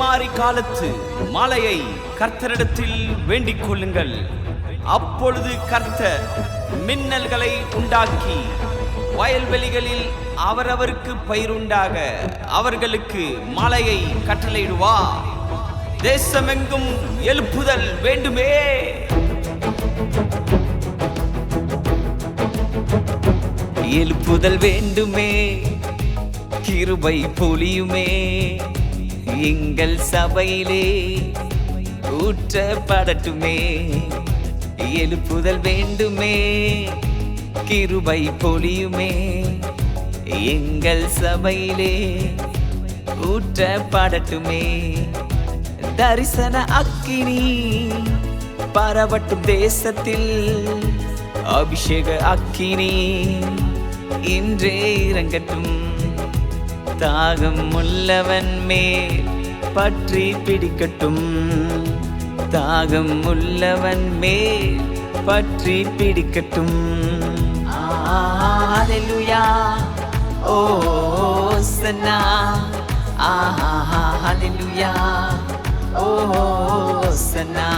மாறி காலத்து மழையை கர்த்தரிடத்தில் வேண்டிக் கொள்ளுங்கள். அப்பொழுது கர்த்தர் மின்னல்களை உண்டாக்கி வயல்வெளிகளில் அவரவருக்கு பயிருண்டாக அவர்களுக்கு மழையை கட்டளையிடுவா தேசமெங்கும் எழுப்புதல் வேண்டுமே. எழுப்புதல் வேண்டுமே. கிருபை பொலியுமே எங்கள் சபையிலே ஊற்றப்படட்டுமே. எழுப்புதல் வேண்டுமே. கிருபை பொழியுமே. எங்கள் சபையிலே ஊற்றப்படட்டுமே. தரிசன அக்கினி பரவட்டும் தேசத்தில். அபிஷேக அக்கினி இன்றே இறங்கட்டும். தாகம் உள்ளவன் மேல் பற்றி பிடிக்கட்டும். தாகம் உள்ளவன் மேல் பற்றி பிடிக்கட்டும். ஹalleluya ஓ சன்னா ஆஹா ஹalleluya ஓ சன்னா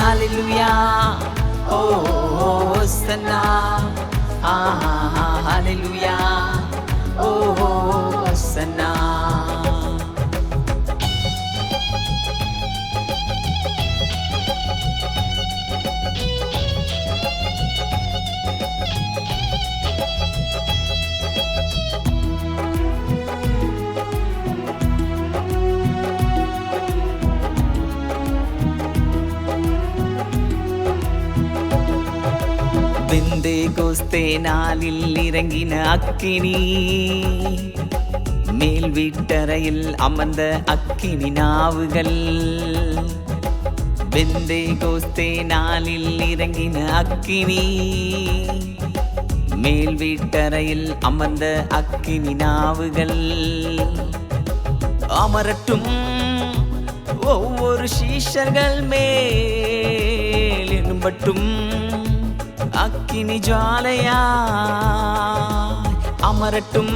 ஹalleluya ஓ சன்னா ஆஹா ஹalleluya ஓ வெந்தே கோஸ்தே நாளில் இறங்கின அக்கினி மேல் வீட்டறையில் அமர்ந்த அக்கினி நாவுகள் வெந்தே கோஸ்தே நாளில் இறங்கின அக்கினி மேல் வீட்டறையில் அமர்ந்த அக்கினி நாவுகள் அமரட்டும் ஒவ்வொரு சீஷர்கள் மேல் எனும்பட்டும் அக்கினி ஜாலையா அமரட்டும்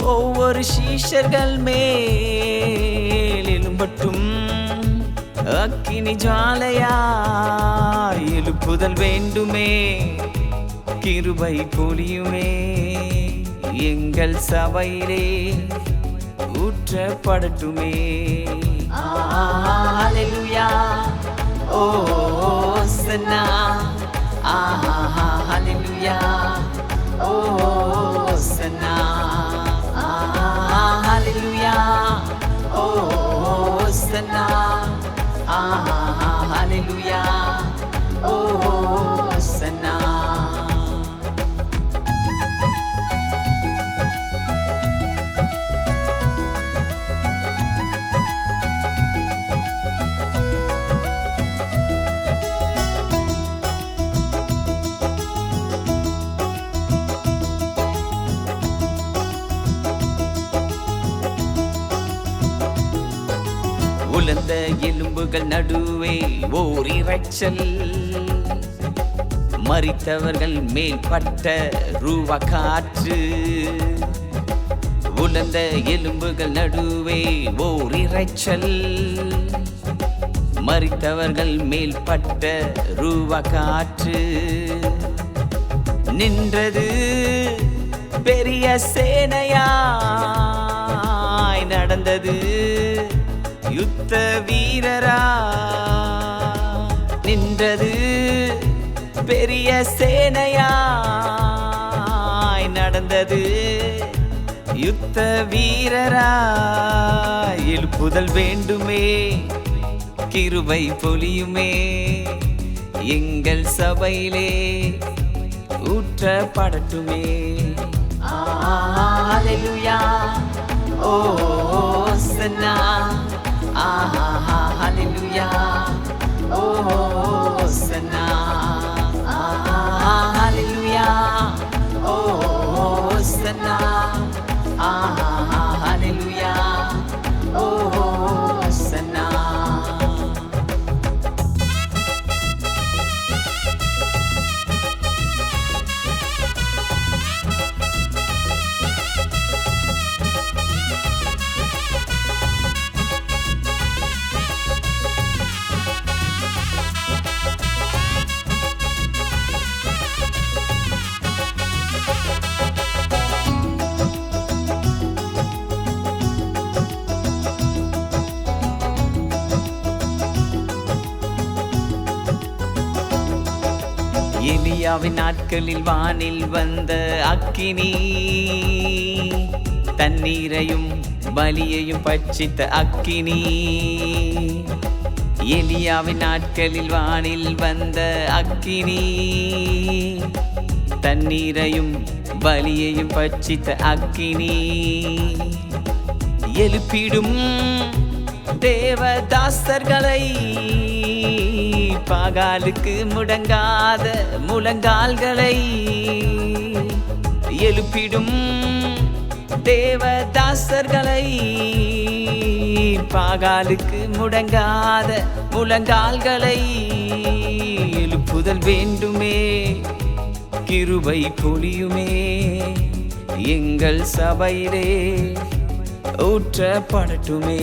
ஒவ்வொரு சீஷர்கள் மேல் எலும்பட்டும். அக்கினி ஜாலையா எழுப்புதல் வேண்டுமே கிருபை பொழியுமே. எங்கள் சபையிலே ஊற்றப்படட்டுமே. ஆ ஓ சன்னா. ஆஹா ஹalleluya ஓ சன்னா ஹalleluya ஓ உலர்ந்த எலும்புகள் நடுவே ஓர் இறைச்சல் மறித்தவர்கள் மேல் பட்ட ரூவ காற்று உலர்ந்த எலும்புகள் நடுவே ஓர் இறைச்சல் மறித்தவர்கள் மேல் பட்ட ரூவ காற்று நின்றது பெரிய சேனையாய் நடந்தது. யுத்த வீரரா நின்றது பெரிய சேனையாய் நடந்தது யுத்த வீரரா எழுப்புதல் வேண்டுமே கிருபை பொலியுமே. எங்கள் சபையிலே ஊற்றப்படட்டுமே. சன்னா எலியாவின் நாட்களில் வானில் வந்த அக்கினி. தண்ணீரையும் பலியையும் பட்சித்த அக்கினி. எலியாவின் நாட்களில் வானில் வந்த அக்கினி. தண்ணீரையும் பலியையும் பட்சித்த அக்கினி. எழுப்பிடும் தேவதாசர்களை பாகாலுக்கு முடங்காத முழங்கால்களை எழுப்பிடும் தேவதாசர்களை பாகாலுக்கு முடங்காத முழங்கால்களை எழுப்புதல் வேண்டுமே. கிருபை பொழியுமே. எங்கள் சபையிலே ஊற்றப்படட்டுமே.